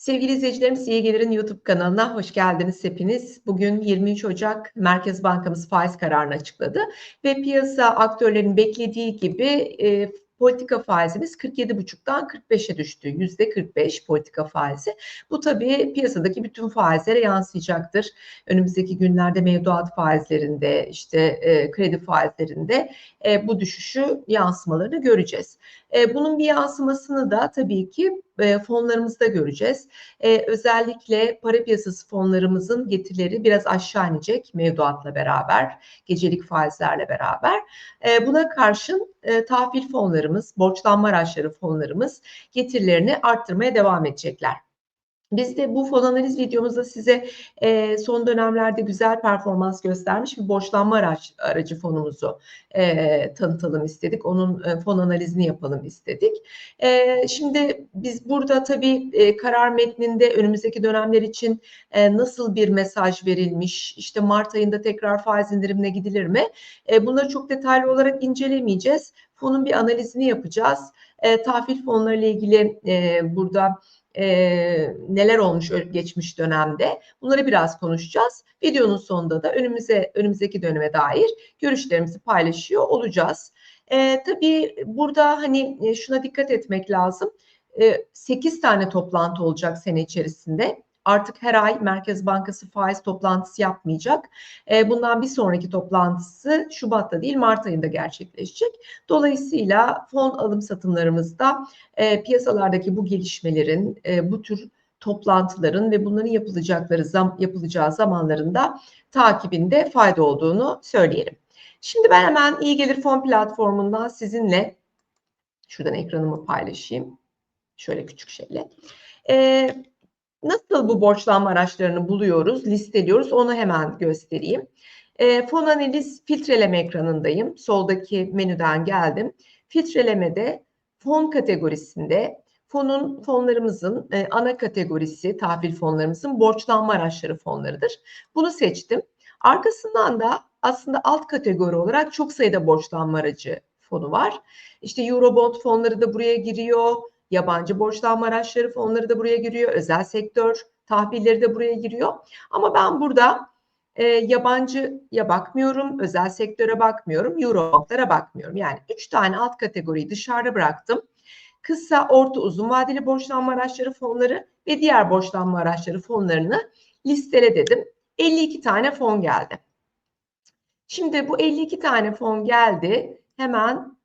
Sevgili izleyicilerimiz İyi Gelir'in YouTube kanalına hoş geldiniz hepiniz. Bugün 23 Ocak Merkez Bankamız faiz kararını açıkladı ve piyasa aktörlerinin beklediği gibi e, politika faizimiz 47,5'tan 45'e düştü. %45 politika faizi. Bu tabii piyasadaki bütün faizlere yansıyacaktır. Önümüzdeki günlerde mevduat faizlerinde, işte e, kredi faizlerinde e, bu düşüşü yansımalarını göreceğiz. E, bunun bir yansımasını da tabii ki e, fonlarımızda göreceğiz. E, özellikle para piyasası fonlarımızın getirileri biraz aşağı inecek mevduatla beraber, gecelik faizlerle beraber. E, buna karşın e, tahvil fonlarımız, borçlanma araçları fonlarımız getirilerini arttırmaya devam edecekler. Biz de bu fon analiz videomuzda size e, son dönemlerde güzel performans göstermiş bir borçlanma araç, aracı fonumuzu e, tanıtalım istedik. Onun e, fon analizini yapalım istedik. E, şimdi biz burada tabii e, karar metninde önümüzdeki dönemler için e, nasıl bir mesaj verilmiş, işte Mart ayında tekrar faiz indirimine gidilir mi? E, bunları çok detaylı olarak incelemeyeceğiz. Fonun bir analizini yapacağız. E, tahvil fonları ile ilgili e, burada e, neler olmuş geçmiş dönemde bunları biraz konuşacağız. Videonun sonunda da önümüze önümüzdeki döneme dair görüşlerimizi paylaşıyor olacağız. E, tabii burada hani şuna dikkat etmek lazım. E, 8 tane toplantı olacak sene içerisinde artık her ay Merkez Bankası faiz toplantısı yapmayacak. E, bundan bir sonraki toplantısı Şubat'ta değil Mart ayında gerçekleşecek. Dolayısıyla fon alım satımlarımızda e, piyasalardaki bu gelişmelerin, e, bu tür toplantıların ve bunların yapılacakları zam, yapılacağı zamanlarında takibinde fayda olduğunu söyleyelim. Şimdi ben hemen iyi gelir fon platformundan sizinle şuradan ekranımı paylaşayım. Şöyle küçük şeyle. Ee, Nasıl bu borçlanma araçlarını buluyoruz, listeliyoruz onu hemen göstereyim. E, fon analiz filtreleme ekranındayım. Soldaki menüden geldim. Filtrelemede fon kategorisinde fonun fonlarımızın e, ana kategorisi tahvil fonlarımızın borçlanma araçları fonlarıdır. Bunu seçtim. Arkasından da aslında alt kategori olarak çok sayıda borçlanma aracı fonu var. İşte Eurobond fonları da buraya giriyor. Yabancı borçlanma araçları fonları da buraya giriyor. Özel sektör tahvilleri de buraya giriyor. Ama ben burada e, yabancıya bakmıyorum, özel sektöre bakmıyorum, Eurobondlara bakmıyorum. Yani üç tane alt kategoriyi dışarıda bıraktım. Kısa, orta, uzun vadeli borçlanma araçları fonları ve diğer borçlanma araçları fonlarını listele dedim. 52 tane fon geldi. Şimdi bu 52 tane fon geldi. Hemen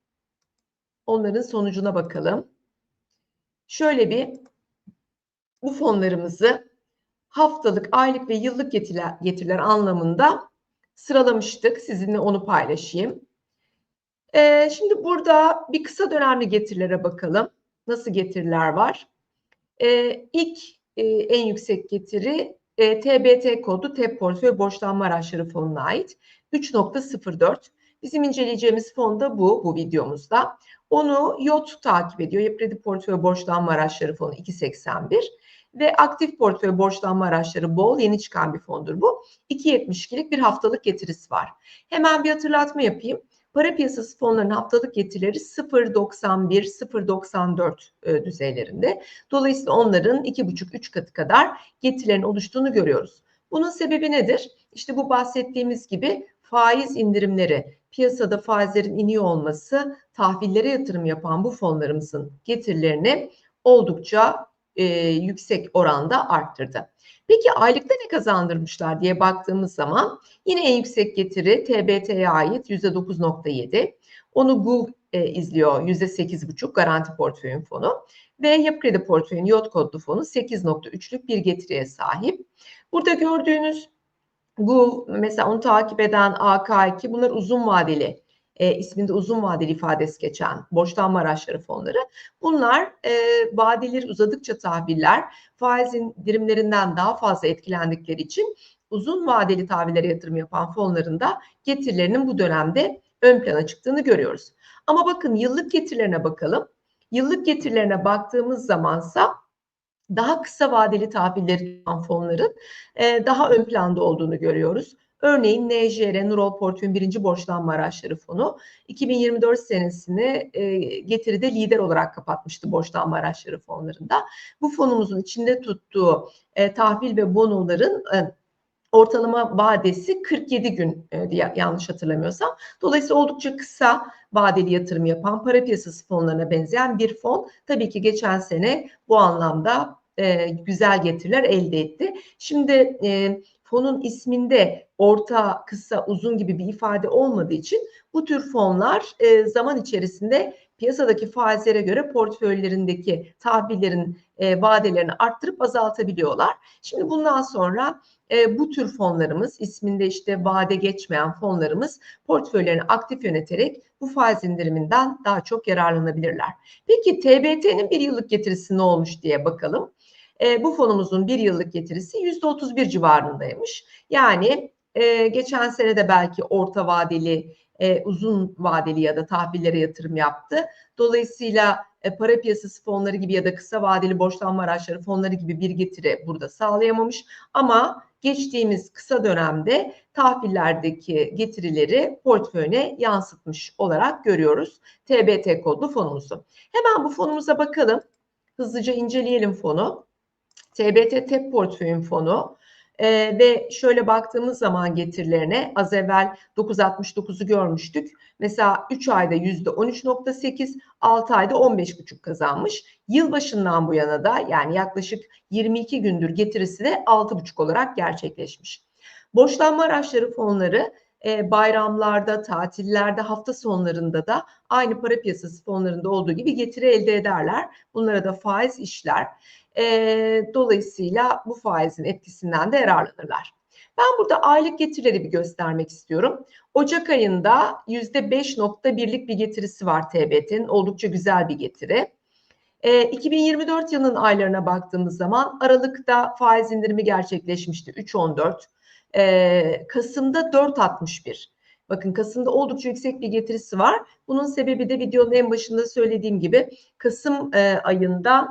onların sonucuna bakalım şöyle bir bu fonlarımızı haftalık, aylık ve yıllık getiriler, getiriler anlamında sıralamıştık. Sizinle onu paylaşayım. Ee, şimdi burada bir kısa dönemli getirilere bakalım. Nasıl getiriler var? Ee, ilk e, en yüksek getiri e, TBT kodu TEP portföy borçlanma araçları fonuna ait 3.04. Bizim inceleyeceğimiz fon da bu, bu videomuzda. Onu YOT takip ediyor. Yapı Portföy Borçlanma Araçları Fonu 281 ve aktif portföy borçlanma araçları bol yeni çıkan bir fondur bu. 2.72'lik bir haftalık getirisi var. Hemen bir hatırlatma yapayım. Para piyasası fonlarının haftalık getirileri 0.91, 0.94 e, düzeylerinde. Dolayısıyla onların 2.5-3 katı kadar getirilerin oluştuğunu görüyoruz. Bunun sebebi nedir? İşte bu bahsettiğimiz gibi faiz indirimleri, piyasada faizlerin iniyor olması tahvillere yatırım yapan bu fonlarımızın getirilerini oldukça e, yüksek oranda arttırdı. Peki aylıkta ne kazandırmışlar diye baktığımız zaman yine en yüksek getiri TBT'ye ait %9.7. Onu GUV e, izliyor %8.5 garanti portföyün fonu ve yapı kredi portföyün yot kodlu fonu 8.3'lük bir getiriye sahip. Burada gördüğünüz bu mesela onu takip eden AK2 bunlar uzun vadeli e, isminde uzun vadeli ifadesi geçen borçlanma araçları fonları. Bunlar e, vadeleri uzadıkça tahviller faiz indirimlerinden daha fazla etkilendikleri için uzun vadeli tahvillere yatırım yapan fonların da getirilerinin bu dönemde ön plana çıktığını görüyoruz. Ama bakın yıllık getirilerine bakalım. Yıllık getirilerine baktığımız zamansa daha kısa vadeli tahvilleri fonların e, daha ön planda olduğunu görüyoruz. Örneğin NJR, Nurol Portföy'ün birinci borçlanma araçları fonu 2024 senesini e, getiride lider olarak kapatmıştı borçlanma araçları fonlarında. Bu fonumuzun içinde tuttuğu e, tahvil ve bonoların e, ortalama vadesi 47 gün e, diye yanlış hatırlamıyorsam. Dolayısıyla oldukça kısa vadeli yatırım yapan para piyasası fonlarına benzeyen bir fon tabii ki geçen sene bu anlamda e, güzel getiriler elde etti. Şimdi e, fonun isminde orta, kısa, uzun gibi bir ifade olmadığı için bu tür fonlar e, zaman içerisinde piyasadaki faizlere göre portföylerindeki tahvillerin e, vadelerini arttırıp azaltabiliyorlar. Şimdi bundan sonra e, bu tür fonlarımız isminde işte vade geçmeyen fonlarımız portföylerini aktif yöneterek bu faiz indiriminden daha çok yararlanabilirler. Peki TBT'nin bir yıllık getirisi ne olmuş diye bakalım. E, bu fonumuzun bir yıllık getirisi %31 civarındaymış. Yani e, geçen sene de belki orta vadeli e, uzun vadeli ya da tahvillere yatırım yaptı. Dolayısıyla e, para piyasası fonları gibi ya da kısa vadeli borçlanma araçları fonları gibi bir getiri burada sağlayamamış. Ama geçtiğimiz kısa dönemde tahvillerdeki getirileri portföyüne yansıtmış olarak görüyoruz. TBT kodlu fonumuzu. Hemen bu fonumuza bakalım. Hızlıca inceleyelim fonu. TBT TEP portföyün fonu ee, ve şöyle baktığımız zaman getirilerine az evvel 9.69'u görmüştük. Mesela 3 ayda %13.8, 6 ayda 15.5 kazanmış. Yılbaşından bu yana da yani yaklaşık 22 gündür getirisi de 6.5 olarak gerçekleşmiş. Borçlanma araçları fonları e, bayramlarda, tatillerde, hafta sonlarında da aynı para piyasası fonlarında olduğu gibi getiri elde ederler. Bunlara da faiz işler. E, dolayısıyla bu faizin etkisinden de yararlanırlar. Ben burada aylık getirileri bir göstermek istiyorum. Ocak ayında %5.1'lik bir getirisi var TBT'nin. Oldukça güzel bir getiri. E, 2024 yılının aylarına baktığımız zaman Aralık'ta faiz indirimi gerçekleşmişti 3.14. E, Kasım'da 4.61. Bakın Kasım'da oldukça yüksek bir getirisi var. Bunun sebebi de videonun en başında söylediğim gibi Kasım e, ayında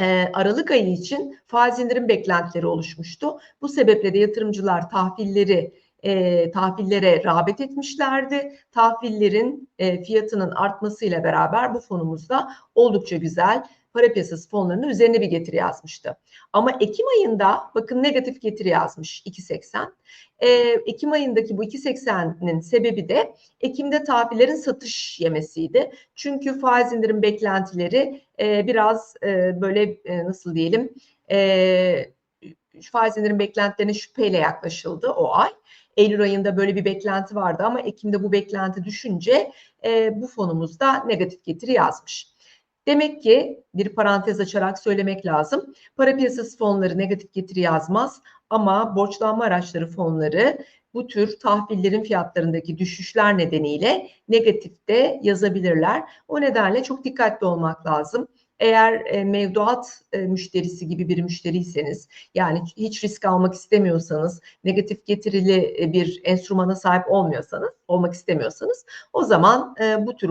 e, Aralık ayı için faiz indirim beklentileri oluşmuştu. Bu sebeple de yatırımcılar tahvilleri e, tahvillere rağbet etmişlerdi. Tahvillerin e, fiyatının artmasıyla beraber bu fonumuzda oldukça güzel para piyasası fonlarının üzerine bir getiri yazmıştı. Ama Ekim ayında bakın negatif getiri yazmış 2.80. E, Ekim ayındaki bu 2.80'nin sebebi de Ekim'de tahvillerin satış yemesiydi. Çünkü faiz indirim beklentileri e, biraz e, böyle e, nasıl diyelim e, faiz indirim beklentilerine şüpheyle yaklaşıldı o ay. Eylül ayında böyle bir beklenti vardı ama Ekim'de bu beklenti düşünce e, bu fonumuzda negatif getiri yazmış. Demek ki bir parantez açarak söylemek lazım. Para piyasası fonları negatif getiri yazmaz ama borçlanma araçları fonları bu tür tahvillerin fiyatlarındaki düşüşler nedeniyle negatifte yazabilirler. O nedenle çok dikkatli olmak lazım. Eğer e, mevduat e, müşterisi gibi bir müşteriyseniz yani hiç risk almak istemiyorsanız, negatif getirili e, bir enstrümana sahip olmuyorsanız, olmak istemiyorsanız o zaman bu tür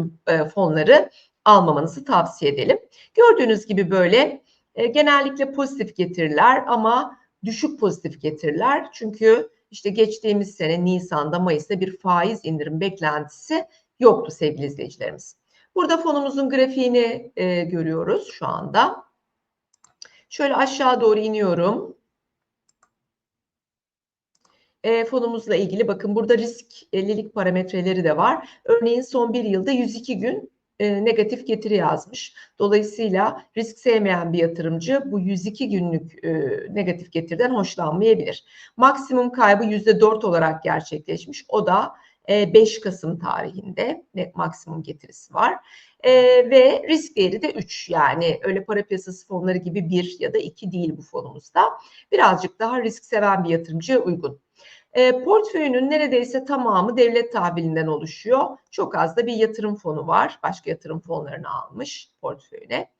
fonları almamanızı tavsiye edelim. Gördüğünüz gibi böyle e, genellikle pozitif getiriler ama düşük pozitif getiriler. Çünkü işte geçtiğimiz sene Nisan'da Mayıs'ta bir faiz indirim beklentisi yoktu sevgili izleyicilerimiz. Burada fonumuzun grafiğini e, görüyoruz şu anda. Şöyle aşağı doğru iniyorum. E, fonumuzla ilgili bakın burada risklilik parametreleri de var. Örneğin son bir yılda 102 gün e, negatif getiri yazmış. Dolayısıyla risk sevmeyen bir yatırımcı bu 102 günlük e, negatif getiriden hoşlanmayabilir. Maksimum kaybı %4 olarak gerçekleşmiş. O da e, 5 Kasım tarihinde maksimum getirisi var. E, ve risk değeri de 3 yani öyle para piyasası fonları gibi 1 ya da 2 değil bu fonumuzda. Birazcık daha risk seven bir yatırımcıya uygun. E, portföyünün neredeyse tamamı devlet tahvilinden oluşuyor. Çok az da bir yatırım fonu var. Başka yatırım fonlarını almış portföyüne.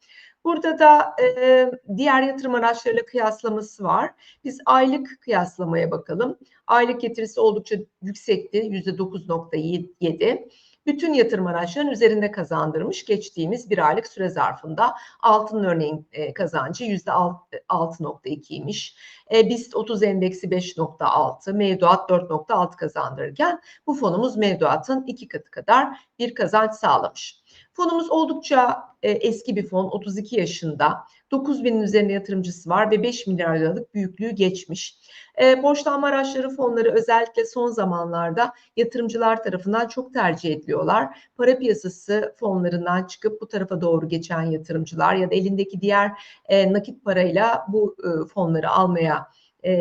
Burada da e, diğer yatırım araçlarıyla kıyaslaması var. Biz aylık kıyaslamaya bakalım. Aylık getirisi oldukça yüksekti. %9.7. bütün yatırım araçlarının üzerinde kazandırmış geçtiğimiz bir aylık süre zarfında. Altın örneğin e, kazancı %6.2'ymiş. E, BIST 30 endeksi 5.6, mevduat 4.6 kazandırırken bu fonumuz mevduatın iki katı kadar bir kazanç sağlamış. Fonumuz oldukça e, eski bir fon, 32 yaşında. 9 binin üzerinde yatırımcısı var ve 5 milyar liralık büyüklüğü geçmiş. E, borçlanma araçları fonları özellikle son zamanlarda yatırımcılar tarafından çok tercih ediliyorlar. Para piyasası fonlarından çıkıp bu tarafa doğru geçen yatırımcılar ya da elindeki diğer e, nakit parayla bu e, fonları almaya e,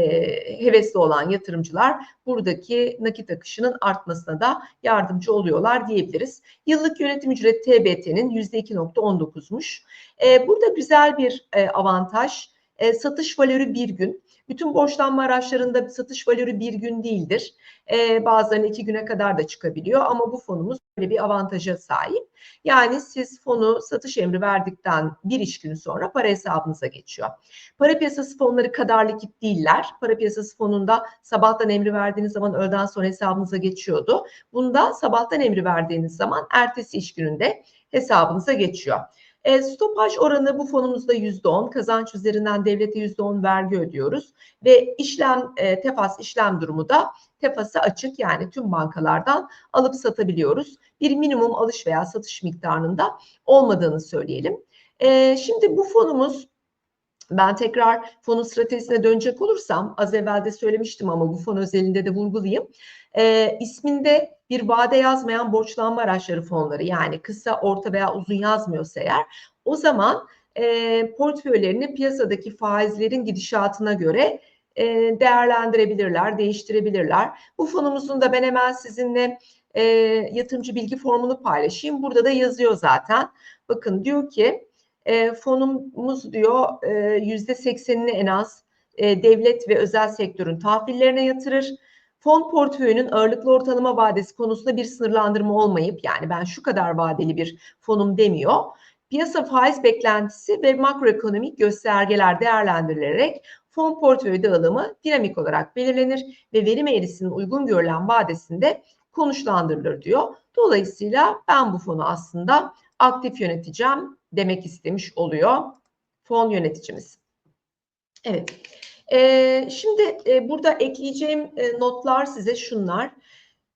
hevesli olan yatırımcılar buradaki nakit akışının artmasına da yardımcı oluyorlar diyebiliriz. Yıllık yönetim ücreti TBT'nin %2.19'muş. E, burada güzel bir e, avantaj. E, satış valörü bir gün. Bütün borçlanma araçlarında satış valörü bir gün değildir. E, bazılarının iki güne kadar da çıkabiliyor ama bu fonumuz böyle bir avantaja sahip. Yani siz fonu satış emri verdikten bir iş günü sonra para hesabınıza geçiyor. Para piyasası fonları kadar likit değiller. Para piyasası fonunda sabahtan emri verdiğiniz zaman öğleden sonra hesabınıza geçiyordu. Bunda sabahtan emri verdiğiniz zaman ertesi iş gününde hesabınıza geçiyor. E, stopaj oranı bu fonumuzda %10. Kazanç üzerinden devlete %10 vergi ödüyoruz. Ve işlem, e, tefas işlem durumu da tefası açık yani tüm bankalardan alıp satabiliyoruz. Bir minimum alış veya satış miktarında olmadığını söyleyelim. E, şimdi bu fonumuz ben tekrar fonun stratejisine dönecek olursam az evvel de söylemiştim ama bu fon özelinde de vurgulayayım. E, isminde bir vade yazmayan borçlanma araçları fonları yani kısa, orta veya uzun yazmıyorsa eğer o zaman e, portföylerini piyasadaki faizlerin gidişatına göre e, değerlendirebilirler, değiştirebilirler. Bu fonumuzun da ben hemen sizinle e, yatırımcı bilgi formunu paylaşayım. Burada da yazıyor zaten. Bakın diyor ki e, fonumuz diyor yüzde seksenini en az e, devlet ve özel sektörün tahvillerine yatırır. Fon portföyünün ağırlıklı ortalama vadesi konusunda bir sınırlandırma olmayıp yani ben şu kadar vadeli bir fonum demiyor. Piyasa faiz beklentisi ve makroekonomik göstergeler değerlendirilerek fon portföyü dağılımı dinamik olarak belirlenir ve verim eğrisinin uygun görülen vadesinde konuşlandırılır diyor. Dolayısıyla ben bu fonu aslında aktif yöneteceğim demek istemiş oluyor fon yöneticimiz. Evet. Ee, şimdi e, burada ekleyeceğim e, notlar size şunlar.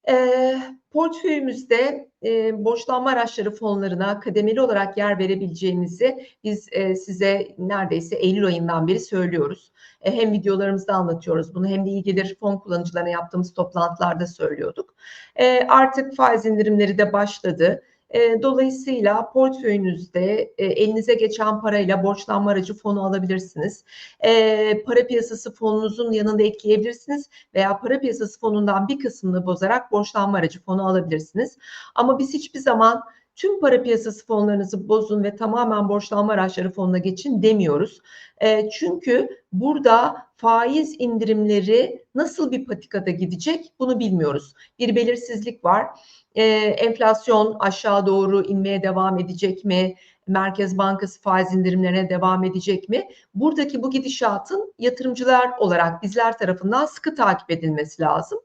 E, portföyümüzde e, borçlanma araçları fonlarına kademeli olarak yer verebileceğimizi biz e, size neredeyse Eylül ayından beri söylüyoruz. E, hem videolarımızda anlatıyoruz bunu hem de iyi fon kullanıcılarına yaptığımız toplantılarda söylüyorduk. E, artık faiz indirimleri de başladı. Dolayısıyla portföyünüzde elinize geçen parayla borçlanma aracı fonu alabilirsiniz. Para piyasası fonunuzun yanında ekleyebilirsiniz veya para piyasası fonundan bir kısmını bozarak borçlanma aracı fonu alabilirsiniz. Ama biz hiçbir zaman tüm para piyasası fonlarınızı bozun ve tamamen borçlanma araçları fonuna geçin demiyoruz. E, çünkü burada faiz indirimleri nasıl bir patikada gidecek bunu bilmiyoruz. Bir belirsizlik var. E, enflasyon aşağı doğru inmeye devam edecek mi? Merkez Bankası faiz indirimlerine devam edecek mi? Buradaki bu gidişatın yatırımcılar olarak bizler tarafından sıkı takip edilmesi lazım.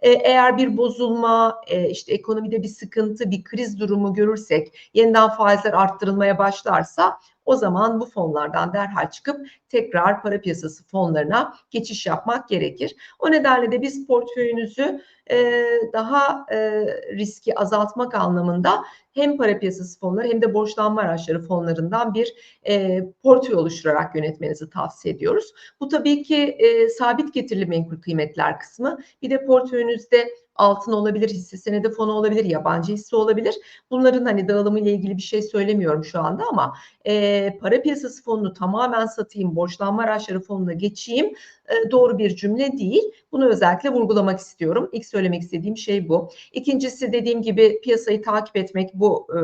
E, eğer bir bozulma, e, işte ekonomide bir sıkıntı, bir kriz durumu görürsek, yeniden faizler arttırılmaya başlarsa o zaman bu fonlardan derhal çıkıp tekrar para piyasası fonlarına geçiş yapmak gerekir. O nedenle de biz portföyünüzü e, daha e, riski azaltmak anlamında hem para piyasası fonları hem de borçlanma araçları fonlarından bir e, portföy oluşturarak yönetmenizi tavsiye ediyoruz. Bu tabii ki sabit getirili menkul kıymetler kısmı. Bir de portföyünüzde altın olabilir, hisse senedi fonu olabilir, yabancı hisse olabilir. Bunların hani dağılımı ilgili bir şey söylemiyorum şu anda ama e, para piyasası fonunu tamamen satayım, borçlanma araçları fonuna geçeyim e, doğru bir cümle değil. Bunu özellikle vurgulamak istiyorum. İlk söylemek istediğim şey bu. İkincisi dediğim gibi piyasayı takip etmek bu e,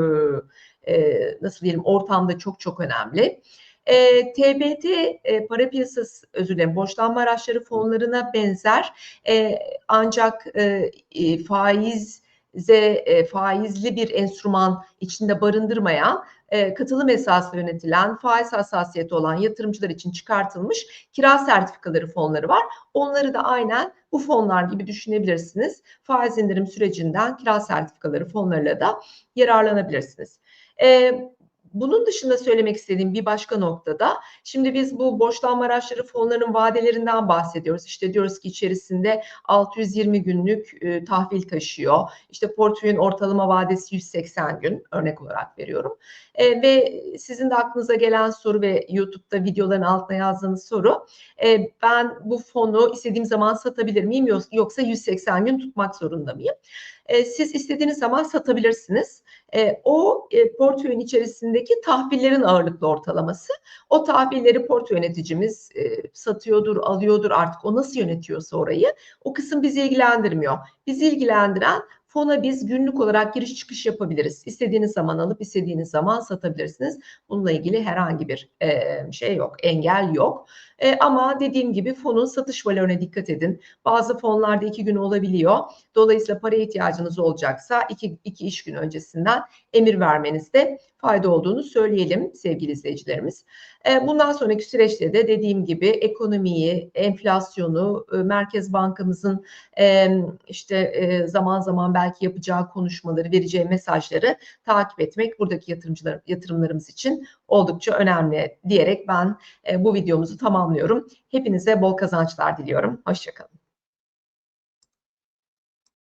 e, nasıl diyelim ortamda çok çok önemli. E, TBT e, para piyasası özür dilerim borçlanma araçları fonlarına benzer e, ancak e, faiz e, faizli bir enstrüman içinde barındırmayan e, katılım esaslı yönetilen faiz hassasiyeti olan yatırımcılar için çıkartılmış kira sertifikaları fonları var. Onları da aynen bu fonlar gibi düşünebilirsiniz. Faiz indirim sürecinden kira sertifikaları fonlarıyla da yararlanabilirsiniz. E, bunun dışında söylemek istediğim bir başka noktada şimdi biz bu borçlanma araçları fonlarının vadelerinden bahsediyoruz. İşte diyoruz ki içerisinde 620 günlük e, tahvil taşıyor. İşte portföyün ortalama vadesi 180 gün örnek olarak veriyorum. E, ve sizin de aklınıza gelen soru ve YouTube'da videoların altına yazdığınız soru e, ben bu fonu istediğim zaman satabilir miyim yoksa 180 gün tutmak zorunda mıyım? E, siz istediğiniz zaman satabilirsiniz. E, o e, portföyün içerisindeki tahvillerin ağırlıklı ortalaması. O tahvilleri portföy yöneticimiz e, satıyordur, alıyordur artık o nasıl yönetiyorsa orayı. O kısım bizi ilgilendirmiyor. Bizi ilgilendiren Fona biz günlük olarak giriş çıkış yapabiliriz. İstediğiniz zaman alıp istediğiniz zaman satabilirsiniz. Bununla ilgili herhangi bir e, şey yok, engel yok. E, ama dediğim gibi fonun satış valoruna dikkat edin. Bazı fonlarda iki gün olabiliyor. Dolayısıyla para ihtiyacınız olacaksa iki, iki iş gün öncesinden emir vermenizde fayda olduğunu söyleyelim sevgili izleyicilerimiz. E, bundan sonraki süreçte de dediğim gibi ekonomiyi, enflasyonu, e, Merkez Bankamızın e, işte zaman zaman belki yapacağı konuşmaları, vereceği mesajları takip etmek buradaki yatırımcılar yatırımlarımız için oldukça önemli diyerek ben bu videomuzu tamamlıyorum. Hepinize bol kazançlar diliyorum. Hoşçakalın.